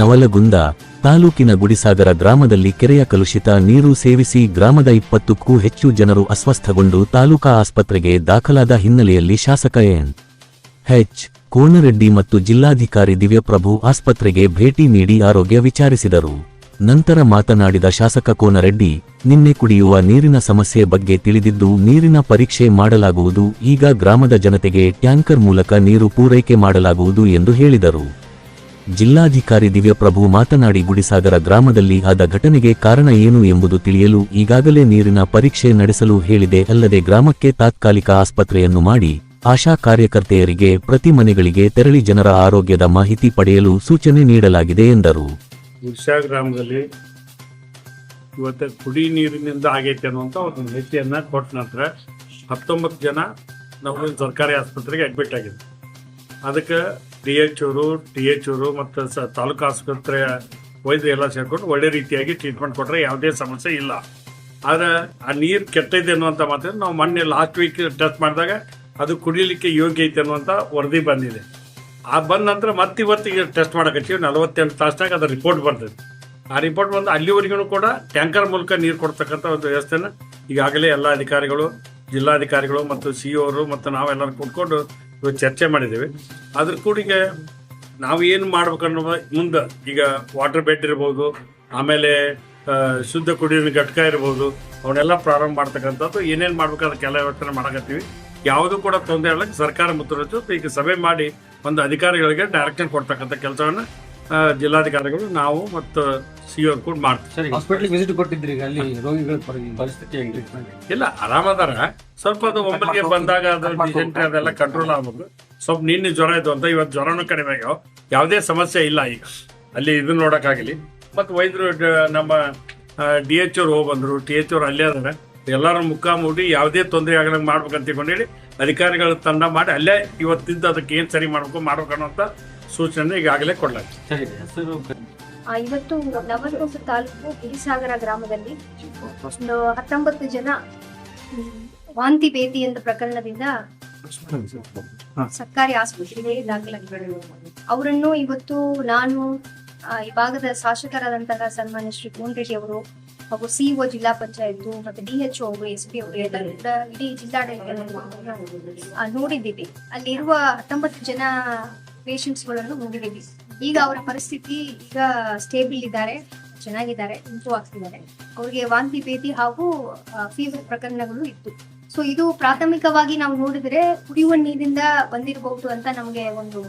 ನವಲಗುಂದ ತಾಲೂಕಿನ ಗುಡಿಸಾಗರ ಗ್ರಾಮದಲ್ಲಿ ಕೆರೆಯ ಕಲುಷಿತ ನೀರು ಸೇವಿಸಿ ಗ್ರಾಮದ ಇಪ್ಪತ್ತಕ್ಕೂ ಹೆಚ್ಚು ಜನರು ಅಸ್ವಸ್ಥಗೊಂಡು ತಾಲೂಕಾ ಆಸ್ಪತ್ರೆಗೆ ದಾಖಲಾದ ಹಿನ್ನೆಲೆಯಲ್ಲಿ ಶಾಸಕ ಎನ್. ಎಚ್. ಕೋನರೆಡ್ಡಿ ಮತ್ತು ಜಿಲ್ಲಾಧಿಕಾರಿ ದಿವ್ಯಪ್ರಭು ಆಸ್ಪತ್ರೆಗೆ ಭೇಟಿ ನೀಡಿ ಆರೋಗ್ಯ ವಿಚಾರಿಸಿದರು. ನಂತರ ಮಾತನಾಡಿದ ಶಾಸಕ ಕೋನರೆಡ್ಡಿ, ನಿನ್ನೆ ಕುಡಿಯುವ ನೀರಿನ ಸಮಸ್ಯೆ ಬಗ್ಗೆ ತಿಳಿದಿದ್ದು ನೀರಿನ ಪರೀಕ್ಷೆ ಮಾಡಲಾಗುವುದು. ಈಗ ಗ್ರಾಮದ ಜನತೆಗೆ ಟ್ಯಾಂಕರ್ ಮೂಲಕ ನೀರು ಪೂರೈಕೆ ಮಾಡಲಾಗುವುದು ಎಂದು ಹೇಳಿದರು. ಜಿಲ್ಲಾಧಿಕಾರಿ ದಿವ್ಯಪ್ರಭು ಮಾತನಾಡಿ ಗುಡಿಸಾಗರ ಗ್ರಾಮದಲ್ಲಿ ಆದ ಘಟನೆಗೆ ಕಾರಣ ಏನು ಎಂಬುದು ತಿಳಿಯಲು ಈಗಾಗಲೇ ನೀರಿನ ಪರೀಕ್ಷೆ ನಡೆಸಲು ಹೇಳಿದೆ. ಅಲ್ಲದೆ ಗ್ರಾಮಕ್ಕೆ ತಾತ್ಕಾಲಿಕ ಆಸ್ಪತ್ರೆಯನ್ನು ಮಾಡಿ ಆಶಾ ಕಾರ್ಯಕರ್ತೆಯರಿಗೆ ಪ್ರತಿ ಮನೆಗಳಿಗೆ ತೆರಳಿ ಜನರ ಆರೋಗ್ಯದ ಮಾಹಿತಿ ಪಡೆಯಲು ಸೂಚನೆ ನೀಡಲಾಗಿದೆ ಎಂದರು. ಗ್ರಾಮದಲ್ಲಿ ಇವತ್ತು ಕುಡಿ ನೀರಿನಿಂದ ಆಗೈತೆ ಅನ್ನುವಂಥ ಒಂದು ಮಾಹಿತಿಯನ್ನ ಕೊಟ್ಟ ನಂತರ ಹತ್ತೊಂಬತ್ತು ಜನ ನಮ್ಮ ಸರ್ಕಾರಿ ಆಸ್ಪತ್ರೆಗೆ ಅಡ್ಮಿಟ್ ಆಗಿದೆ ಅದಕ್ಕೆ ಡಿ ಎಚ್ ಅವರು ಟಿ ಎಚ್ ಅವರು ಮತ್ತು ಸ ತಾಲೂಕು ಆಸ್ಪತ್ರೆ ವೈದ್ಯರು ಎಲ್ಲ ಸೇರಿಕೊಂಡು ಒಳ್ಳೆ ರೀತಿಯಾಗಿ ಟ್ರೀಟ್ಮೆಂಟ್ ಕೊಟ್ಟರೆ ಯಾವುದೇ ಸಮಸ್ಯೆ ಇಲ್ಲ. ಆದರೆ ಆ ನೀರು ಕೆಟ್ಟೈತೆ ಅನ್ನುವಂಥ ಮಾತ್ರ ನಾವು ಮೊನ್ನೆ ಲಾಸ್ಟ್ ವೀಕ್ ಟೆಸ್ಟ್ ಮಾಡಿದಾಗ ಅದು ಕುಡಿಲಿಕ್ಕೆ ಯೋಗ್ಯ ಐತೆ ಅನ್ನುವಂಥ ವರದಿ ಬಂದಿದೆ. ಆ ಬಂದ ನಂತರ ಮತ್ತೆ ಇವತ್ತಿಗೆ ಟೆಸ್ಟ್ ಮಾಡಕತ್ತೀವಿ, ನಲವತ್ತೆಂಟು ತಾಸ್ನಾಗ ಅದು ರಿಪೋರ್ಟ್ ಬರ್ತದೆ. ಆ ರಿಪೋರ್ಟ್ ಬಂದು ಅಲ್ಲಿವರೆಗೂ ಕೂಡ ಟ್ಯಾಂಕರ್ ಮೂಲಕ ನೀರು ಕೊಡ್ತಕ್ಕಂಥ ಒಂದು ವ್ಯವಸ್ಥೆನ ಈಗಾಗಲೇ ಎಲ್ಲ ಅಧಿಕಾರಿಗಳು, ಜಿಲ್ಲಾಧಿಕಾರಿಗಳು ಮತ್ತು ಸಿ ಅವರು ಮತ್ತು ನಾವೆಲ್ಲರೂ ಕೂತ್ಕೊಂಡು ಇವತ್ತು ಚರ್ಚೆ ಮಾಡಿದ್ದೀವಿ. ಅದ್ರ ಕೂಡಿಗೆ ನಾವು ಏನು ಮಾಡ್ಬೇಕನ್ನೋ ಮುಂದೆ ಈಗ ವಾಟರ್ ಬೆಡ್ ಇರ್ಬೋದು, ಆಮೇಲೆ ಶುದ್ಧ ಕುಡಿಯೋ ಘಟಕ ಇರ್ಬೋದು, ಅವನ್ನೆಲ್ಲ ಪ್ರಾರಂಭ ಮಾಡ್ತಕ್ಕಂಥದ್ದು, ಏನೇನು ಮಾಡ್ಬೇಕು ಅದಕ್ಕೆಲ್ಲ ಯೋಚನೆ ಮಾಡಕತ್ತೀವಿ. ಯಾವುದು ಕೂಡ ತೊಂದರೆ ಇಲ್ಲ, ಸರ್ಕಾರ ಮುತ್ತುವರೆದು ಈಗ ಸಭೆ ಮಾಡಿ ಒಂದು ಅಧಿಕಾರಿಗಳಿಗೆ ಡೈರೆಕ್ಷನ್ ಕೊಡ್ತಕ್ಕಂಥ ಕೆಲಸವನ್ನು ಜಿಲ್ಲಾಧಿಕಾರಿಗಳು ನಾವು ಮತ್ತು ಸಿ ಅವ್ರು ಕೂಡ ಮಾಡ್ತೀವಿ. ಸರಿ ಹಾಸ್ಪಿಟಲ್ ವಿಸಿಟ್ ಕೊಟ್ಟಿದ್ರಿ ಈಗ ಅಲ್ಲಿ ರೋಗಿಗಳ ಪರಿ- ಪರಿಸ್ಥಿತಿ ಇಲ್ಲ ಆರಾಮದಾರ. ಸ್ವಲ್ಪ ಅದು ಒಬ್ಬರಿಗೆ ಬಂದಾಗ ಅದು ಅದೆಲ್ಲ ಕಂಟ್ರೋಲ್ ಆಗ್ಬೇಕು ಸ್ವಲ್ಪ ನಿನ್ನೆ ಜ್ವರ ಇದ್ದು ಅಂತ ಇವತ್ತು ಜ್ವರನೂ ಕಡಿಮೆ ಆಗ್ಯಾವ. ಯಾವುದೇ ಸಮಸ್ಯೆ ಇಲ್ಲ ಈಗ. ಅಲ್ಲಿ ಇದನ್ನ ನೋಡೋಕ್ಕಾಗಲಿ ಮತ್ತು ವೈದ್ಯರು ಡ- ನಮ್ಮ ಡಿ ಎಚ್ ಅವ್ರು ಹೋಗಿ ಬಂದ್ರು. ಟಿ ಎಚ್ ಅವ್ರು ಅಲ್ಲೇ ಅದಾರೆ. ಎಲ್ಲರೂ ಮುಖ ಮೂಡಿ ಯಾವುದೇ ತೊಂದರೆ ಆಗದಂಗೆ ಮಾಡ್ಬೇಕಂತ ತಿಳ್ಕೊಂಡೇಳಿ ಅಧಿಕಾರಿಗಳ ತಂಡ ಮಾಡಿ ಅಲ್ಲೇ ಇವತ್ತಿದ್ದು ಅದಕ್ಕೆ ಏನು ಸರಿ ಮಾಡ್ಬೇಕು ಮಾಡ್ಬೇಕು ಅನ್ನೋಂಥ ಸೂಚನೆ ಈಗಾಗಲೇ ಕೊಡಲಾಗಿದೆ. ಸರಿ ಆ, ಇವತ್ತು ನವಲಗುಂದ ತಾಲೂಕು ಗಿರಿಸಾಗರ ಗ್ರಾಮದಲ್ಲಿ ಒಂದು ಹತ್ತೊಂಬತ್ತು ಜನ ವಾಂತಿ ಭೇದಿ ಎಂದ ಪ್ರಕರಣದಿಂದ ಸರ್ಕಾರಿ ಆಸ್ಪತ್ರೆಗೆ ದಾಖಲಾಗಿದ್ದಾರೆ. ಅವರನ್ನು ಇವತ್ತು ನಾನು ಆ, ಈ ಭಾಗದ ಶಾಸಕರಾದಂತಹ ಸನ್ಮಾನ್ಯ ಶ್ರೀ ಕೋನ್ ರೆಡ್ಡಿ ಅವರು ಹಾಗೂ ಸಿಇಒ ಜಿಲ್ಲಾ ಪಂಚಾಯತ್ ಮತ್ತೆ ಡಿಎಚ್ಒ ಅವರು ಎಸ್ ಪಿ ಅವರು ಇಡೀ ಜಿಲ್ಲಾಡಳಿತ ಆ, ನೋಡಿದ್ದೀವಿ. ಅಲ್ಲಿರುವ ಹತ್ತೊಂಬತ್ತು ಜನ ಪೇಷಂಟ್ಸ್ಗಳನ್ನು ನೋಡಿದ್ದೀವಿ ಈಗ ಅವರ ಪರಿಸ್ಥಿತಿ ಈಗ ಸ್ಟೇಬಲ್ ಇದ್ದಾರೆ, ಚೆನ್ನಾಗಿದ್ದಾರೆ ಇಂಪ್ರೂವ್ ಆಗ್ತಿದ್ದಾರೆ. ಅವ್ರಿಗೆ ವಾಂತಿ ಭೇದಿ ಹಾಗೂ ಫೀವರ್ ಪ್ರಕರಣಗಳು ಇತ್ತು. ಸೊ ಇದು ಪ್ರಾಥಮಿಕವಾಗಿ ನಾವು ನೋಡಿದ್ರೆ ಕುಡಿಯುವ ನೀರಿಂದ ಬಂದಿರಬಹುದು ಅಂತ ನಮಗೆ ಒಂದು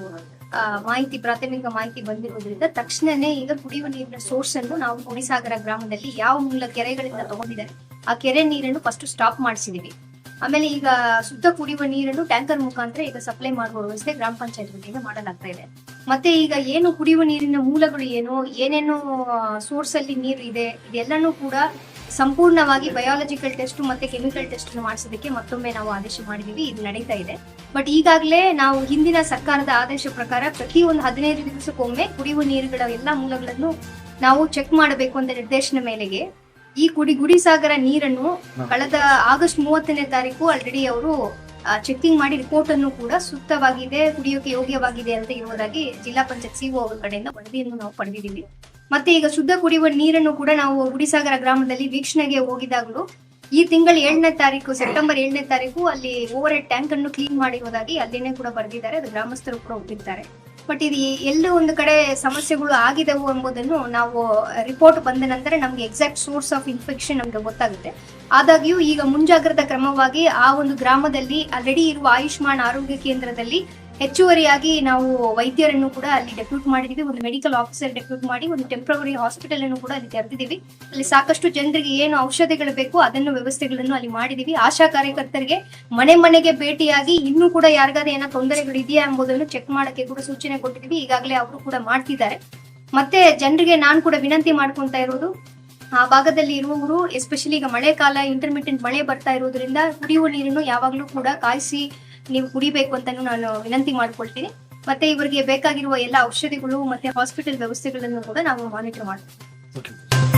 ಮಾಹಿತಿ, ಪ್ರಾಥಮಿಕ ಮಾಹಿತಿ ಬಂದಿರೋದ್ರಿಂದ ತಕ್ಷಣನೇ ಈಗ ಕುಡಿಯುವ ನೀರಿನ ಸೋರ್ಸ್ ಅನ್ನು ನಾವು ಗುಡಿಸಾಗರ ಗ್ರಾಮದಲ್ಲಿ ಯಾವ ಮೂಲ ಕೆರೆಗಳಿಂದ ತಗೊಂಡಿದ್ದಾರೆ, ಆ ಕೆರೆ ನೀರನ್ನು ಫಸ್ಟ್ ಸ್ಟಾಪ್ ಮಾಡಿಸಿದೀವಿ ಆಮೇಲೆ ಈಗ ಶುದ್ಧ ಕುಡಿಯುವ ನೀರನ್ನು ಟ್ಯಾಂಕರ್ ಮುಖಾಂತರ ಈಗ ಸಪ್ಲೈ ಮಾಡುವ ವ್ಯವಸ್ಥೆ ಗ್ರಾಮ ಪಂಚಾಯತ್ ವತಿಯಿಂದ ಮಾಡಲಾಗ್ತಾ ಇದೆ. ಮತ್ತೆ ಈಗ ಏನು ಕುಡಿಯುವ ನೀರಿನ ಮೂಲಗಳು ಏನು, ಏನೇನು ಸೋರ್ಸ್ ಅಲ್ಲಿ ನೀರು ಇದೆ, ಇದೆಲ್ಲನೂ ಕೂಡ ಸಂಪೂರ್ಣವಾಗಿ ಬಯಾಲಜಿಕಲ್ ಟೆಸ್ಟ್ ಮತ್ತೆ ಕೆಮಿಕಲ್ ಟೆಸ್ಟ್ ಮಾಡಿಸೋದಕ್ಕೆ ಮತ್ತೊಮ್ಮೆ ನಾವು ಆದೇಶ ಮಾಡಿದೀವಿ ಇದು ನಡೀತಾ ಇದೆ. ಬಟ್ ಈಗಾಗಲೇ ನಾವು ಹಿಂದಿನ ಸರ್ಕಾರದ ಆದೇಶ ಪ್ರಕಾರ ಪ್ರತಿ ಒಂದು ಹದಿನೈದು ದಿವಸಕ್ಕೊಮ್ಮೆ ಕುಡಿಯುವ ನೀರುಗಳ ಎಲ್ಲಾ ಮೂಲಗಳನ್ನು ನಾವು ಚೆಕ್ ಮಾಡಬೇಕು ಅಂತ ನಿರ್ದೇಶನ ಮೇಲೆಗೆ ಈ ಕುಡಿ ಗುಡಿಸಾಗರ ನೀರನ್ನು ಕಳೆದ ಆಗಸ್ಟ್ ಮೂವತ್ತನೇ ತಾರೀಕು ಆಲ್ರೆಡಿ ಅವರು ಚೆಕಿಂಗ್ ಮಾಡಿ ರಿಪೋರ್ಟ್ ಅನ್ನು ಕೂಡ ಸೂಕ್ತವಾಗಿದೆ ಕುಡಿಯೋಕೆ ಯೋಗ್ಯವಾಗಿದೆ ಅಂತ ಇರುವುದಾಗಿ ಜಿಲ್ಲಾ ಪಂಚಾಯತ್ ಸಿಒ ಅವರ ಕಡೆಯಿಂದ ವರದಿಯನ್ನು ನಾವು ಪಡೆದಿದ್ದೀವಿ. ಮತ್ತೆ ಈಗ ಶುದ್ಧ ಕುಡಿಯುವ ನೀರನ್ನು ಕೂಡ ನಾವು ಗುಡಿಸಾಗರ ಗ್ರಾಮದಲ್ಲಿ ವೀಕ್ಷಣೆಗೆ ಹೋಗಿದಾಗಲೂ ಈ ತಿಂಗಳ ಏಳನೇ ತಾರೀಕು ಸೆಪ್ಟೆಂಬರ್ ಏಳನೇ ತಾರೀಕು ಅಲ್ಲಿ ಓವರ್ ಹೆಡ್ ಟ್ಯಾಂಕ್ ಅನ್ನು ಕ್ಲೀನ್ ಮಾಡಿರುವುದಾಗಿ ಅಲ್ಲಿನೇ ಕೂಡ ಬರೆದಿದ್ದಾರೆ ಅದು ಗ್ರಾಮಸ್ಥರು ಕೂಡ ಒಪ್ಪಿದ್ದಾರೆ ಬಟ್ ಇದು ಎಲ್ಲೋ ಒಂದು ಕಡೆ ಸಮಸ್ಯೆಗಳು ಆಗಿದವು ಎಂಬುದನ್ನು ನಾವು ರಿಪೋರ್ಟ್ ಬಂದ ನಂತರ ನಮ್ಗೆ ಎಕ್ಸಾಕ್ಟ್ ಸೋರ್ಸ್ ಆಫ್ ಇನ್ಫೆಕ್ಷನ್ ನಮ್ಗೆ ಗೊತ್ತಾಗುತ್ತೆ. ಆದಾಗ್ಯೂ ಈಗ ಮುಂಜಾಗ್ರತಾ ಕ್ರಮವಾಗಿ ಆ ಒಂದು ಗ್ರಾಮದಲ್ಲಿ ಆಲ್ರೆಡಿ ಇರುವ ಆಯುಷ್ಮಾನ್ ಆರೋಗ್ಯ ಕೇಂದ್ರದಲ್ಲಿ ಹೆಚ್ಚುವರಿಯಾಗಿ ನಾವು ವೈದ್ಯರನ್ನು ಕೂಡ ಅಲ್ಲಿ ಡೆಪ್ಯೂಟ್ ಮಾಡಿದೀವಿ. ಒಂದು ಮೆಡಿಕಲ್ ಆಫೀಸರ್ ಡೆಪ್ಯೂಟ್ ಮಾಡಿ ಒಂದು ಟೆಂಪ್ರವರಿ ಹಾಸ್ಪಿಟಲ್ ಅನ್ನು ಕೂಡ ಅಲ್ಲಿ ತೆರೆದಿದ್ದೀವಿ. ಅಲ್ಲಿ ಸಾಕಷ್ಟು ಜನರಿಗೆ ಏನು ಔಷಧಿಗಳು ಬೇಕು ಅದನ್ನು ವ್ಯವಸ್ಥೆಗಳನ್ನು ಅಲ್ಲಿ ಮಾಡಿದೀವಿ. ಆಶಾ ಕಾರ್ಯಕರ್ತರಿಗೆ ಮನೆ ಮನೆಗೆ ಭೇಟಿಯಾಗಿ ಇನ್ನೂ ಕೂಡ ಯಾರಿಗಾದ್ರೂ ಏನೋ ತೊಂದರೆಗಳು ಇದೆಯಾ ಎಂಬುದನ್ನು ಚೆಕ್ ಮಾಡಕ್ಕೆ ಕೂಡ ಸೂಚನೆ ಕೊಟ್ಟಿದ್ದೀವಿ. ಈಗಾಗಲೇ ಅವರು ಕೂಡ ಮಾಡ್ತಿದ್ದಾರೆ. ಮತ್ತೆ ಜನರಿಗೆ ನಾನು ಕೂಡ ವಿನಂತಿ ಮಾಡ್ಕೊಂತಾ ಇರೋದು, ಆ ಭಾಗದಲ್ಲಿ ಇರುವವರು ಎಸ್ಪೆಷಲಿ ಈಗ ಮಳೆಕಾಲ ಇಂಟರ್ಮಿಟೆಂಟ್ ಮಳೆ ಬರ್ತಾ ಇರೋದ್ರಿಂದ ಕುಡಿಯುವ ನೀರನ್ನು ಯಾವಾಗಲೂ ಕೂಡ ಕಾಯಿಸಿ ನೀವು ಕುಡಿಬೇಕು ಅಂತಾನು ನಾನು ವಿನಂತಿ ಮಾಡ್ಕೊಳ್ತೀನಿ. ಮತ್ತೆ ಇವರಿಗೆ ಬೇಕಾಗಿರುವ ಎಲ್ಲ ಔಷಧಿಗಳು ಮತ್ತೆ ಹಾಸ್ಪಿಟಲ್ ವ್ಯವಸ್ಥೆಗಳನ್ನು ಕೂಡ ನಾವು ಮಾನಿಟರ್ ಮಾಡ್ತೀವಿ.